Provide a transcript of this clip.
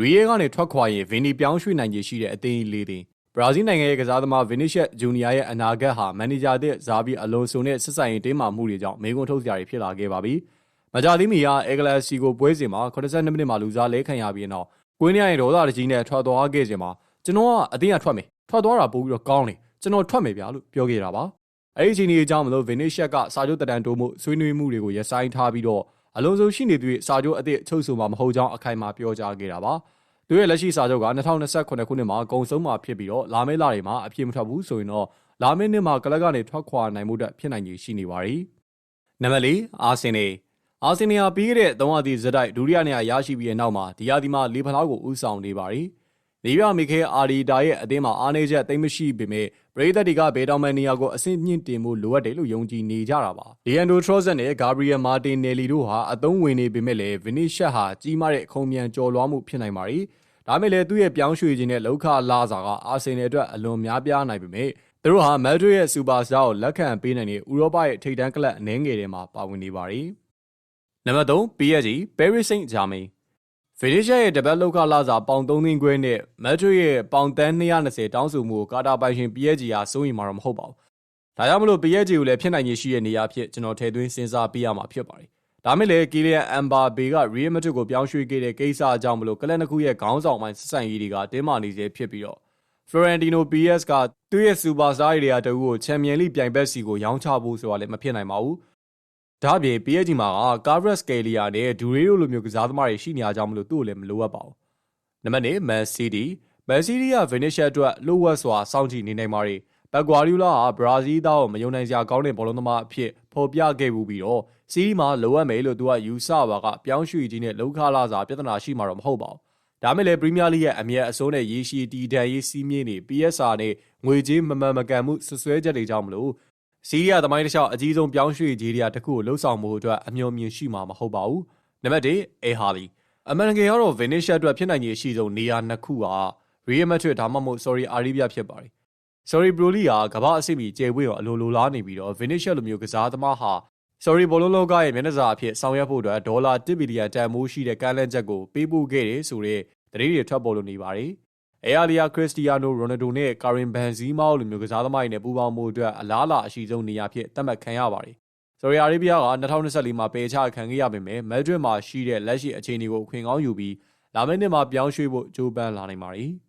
ရီယေကနေထွက်ခွာရင်ဗီနီပြောင်းရွှေ့နိုင်ခြေရှိတဲ့အသင်းကြီးလေးသင်းဘရာဇီးနိုင်ငံရဲ့ကစားသမားဗီနီရှက်ဂျူနီယာရဲ့အနာဂတ်ဟာမန်နေဂျာသစ်ဇာဘီအလွန်ဆိုနဲ့ဆက်ဆိုင်ရင်တင်းမာမှုတွေကြောင့်မေကွန်းထုတ်စရာတွေဖြစ်လာခဲ့ပါပြီ။မကြသေးမီကအက်ဂလာစီကိုပွဲစဉ်မှာ82မိနစ်မှာလူစားလဲခံရပြီးနောက်ကွင်းရရဲ့ဒေါသတကြီးနဲ့ထွက်သွားခဲ့စဉ်မှာကျွန်တော်ကအသင်းကထွက်မယ်ထွက်သွားတာပို့ပြီးတော့ကောင်းတယ်ကျွန်တော်ထွက်မယ်ဗျာလို့ပြောခဲ့တာပါ။အဲ့ဒီအချိန်ကြီးအကြောင်းမလို့ဗီနီရှက်ကစာချုပ်တတန်တိုးမှုဆွေးနွေးမှုတွေကိုရဆိုင်ထားပြီးတော့ အလုံးစုံရှိနေသူစာချုပ်အသစ်ချုပ်ဆိုမှာမဟုတ်ကြောင်းအခိုင်အမာပြောကြားခဲ့တာပါ။သူရဲ့လက်ရှိစာချုပ်က2028ခုနှစ်မှာကုန်ဆုံးမှာဖြစ်ပြီးတော့လာမယ့်လတွေမှာအပြည့်မထွက်ဘူးဆိုရင်တော့လာမယ့်နှစ်မှာကလပ်ကနေထွက်ခွာနိုင်မှုအတွက်ဖြစ်နိုင်ခြေရှိနေပါသည်။နံပါတ်၄အာဆင်နယ်အာဆင်နယ်ပြီးခဲ့တဲ့သုံးအသီးဇက်တိုက်ဒုတိယနေရာရရှိပြီးတဲ့နောက်မှာဒီယာဒီမှာလီဖလားကိုဦးဆောင်နေပါသည်။ နေရမီခဲအာဒီတာရဲ့အသင်းမှာအားနည်းချက်သိမ့်မရှိပေမဲ့ပရိသတ်တွေကဘေတောင်မန်နီယာကိုအဆင့်မြင့်တင်မှုလိုအပ်တယ်လို့ယုံကြည်နေကြတာပါ။လီယန်ဒိုထရော့ဇက်နဲ့ဂါဘရီယယ်မာတင်နယ်လီတို့ဟာအသုံးဝင်နေပေမဲ့လည်းဗီနီရှက်ဟာကြီးမားတဲ့ခုံမြန်ကျော်လွှားမှုဖြစ်နိုင်ပါ ರಿ ။ဒါမဲ့လည်းသူ့ရဲ့ပြောင်းရွှေ့ခြင်းနဲ့လောက်ခလာစာကအာဆင်နယ်အတွက်အလွန်များပြားနိုင်ပေမဲ့သူတို့ဟာမက်ဒရစ်ရဲ့စူပါစတာကိုလက်ခံပေးနိုင်တဲ့ဥရောပရဲ့ထိပ်တန်းကလပ်အနှဲငယ်တွေမှာပါဝင်နေပါ ರಿ ။နံပါတ်3 PSG Paris Saint-Germain ဗီဒီရှာရဲ့တပတ်လောက်ခလာစာပေါင်3သိန်းခွဲနဲ့မက်ဒရစ်ရဲ့ပေါင်တန်း220တောင်းဆိုမှုကိုကာတာပိုင်ရှင် PSG ဟာစိုးရိမ်မှာတော့မဟုတ်ပါဘူး။ဒါကြောင့်မလို့ PSG ကိုလည်းဖြစ်နိုင်ရရှိတဲ့နေရာဖြစ်ကျွန်တော်ထည့်သွင်းစဉ်းစားပေးရမှာဖြစ်ပါတယ်။ဒါမဲ့လည်းကီလီယန်အမ်ဘာဘေကရီယယ်မက်ဒရစ်ကိုပြောင်းရွှေ့ခဲ့တဲ့ကိစ္စအကြောင်းမလို့ကလပ်နှစ်ခုရဲ့ခေါင်းဆောင်ပိုင်းဆက်ဆံရေးတွေကတင်းမာနေစေဖြစ်ပြီးတော့ Florentino Perez ကသူ့ရဲ့စူပါစတာတွေကတအူးကိုချန်ပီယံလိပြိုင်ဘက်စီကိုရောင်းချဖို့ဆိုတာလည်းမဖြစ်နိုင်ပါဘူး။ ဒါ့အပြင် PSG မှာက Carlos Scalia နဲ့ဒူရီယိုလိုမျိုးကစားသမားတွေရှိနေကြမလို့သူ့ကိုလည်းမလိုအပ်ပါဘူး။နံပါတ်၄ Man City Man City က Vinicius အတွက်လိုဝက်စွာစောင့်ကြည့်နေနိုင်ပါတယ်။ဘက်ဂွာဒီယိုလာကဘရာဇီးသားကိုမယုံနိုင်စရာကောင်းတဲ့ဘောလုံးသမားအဖြစ်ဖော်ပြခဲ့မှုပြီးတော့စီးဒီမှာလိုအပ်မယ်လို့သူကယူဆပါကပြောင်းရွှေ့ခြင်းနဲ့လောက်ခလာစာပြဿနာရှိမှာတော့မဟုတ်ပါဘူး။ဒါမဲ့လည်းပရီးမီးယားလိရဲ့အမြတ်အစိုးနဲ့ရေရှည်တည်တံ့ရေးစီးမြင့်နေ PSR နဲ့ငွေကြေးမမှန်မကန်မှုဆွဆွဲချက်တွေကြောင့်မလို့ စီးရီးယားသမိုင်းတစ်လျှောက်အကြီးဆုံးပြောင်းရွှေ့ကြီးတွေကတခုကိုလှုပ်ဆောင်မှုအတွက်အမျှော်မြင်ရှိမှာမဟုတ်ပါဘူး။နံပါတ်1အေဟာလီအမေရိကန်ကတော့ Vinicius အတွက်ဖြစ်နိုင်ခြေရှိဆုံးနေရာနှစ်ခုက Real Madrid ဒါမှမဟုတ် Saudi Arabia ဖြစ်ပါတယ်။ Sorry Broly ကကမ္ဘာအဆင့်မီကျေပွင့်ရောအလိုလိုလားနေပြီးတော့ Vinicius လိုမျိုးကစားသမားဟာ Sorry ဘောလုံးလောကရဲ့မျက်နှာစာအဖြစ်ဆောင်ရွက်ဖို့အတွက်ဒေါ်လာ1ဘီလီယံတန်ဖိုးရှိတဲ့ကမ်းလှမ်းချက်ကိုပေးပို့ခဲ့တယ်ဆိုတဲ့သတင်းတွေထွက်ပေါ်လို့နေပါတယ်။ အဲအာလီယာခရစ္စတီယာနိုရိုနယ်ဒိုနဲ့ကာရင်ဘန်ဇီမာလိုမျိုးကစားသမားတွေနဲ့ပူးပေါင်းမှုအတွက်အလားအလာအရှိဆုံးနေရာဖြစ်သတ်မှတ်ခံရပါတယ်။ဆော်ရီအာရေဗျက2024မှာပယ်ချခံခဲ့ရပေမဲ့မက်ဒရစ်မှာရှိတဲ့လက်ရှိအခြေအနေကိုအခွင့်ကောင်းယူပြီးလာမယ့်နှစ်မှာပြောင်းရွှေ့ဖို့ကြိုးပမ်းလာနိုင်ပါတယ်။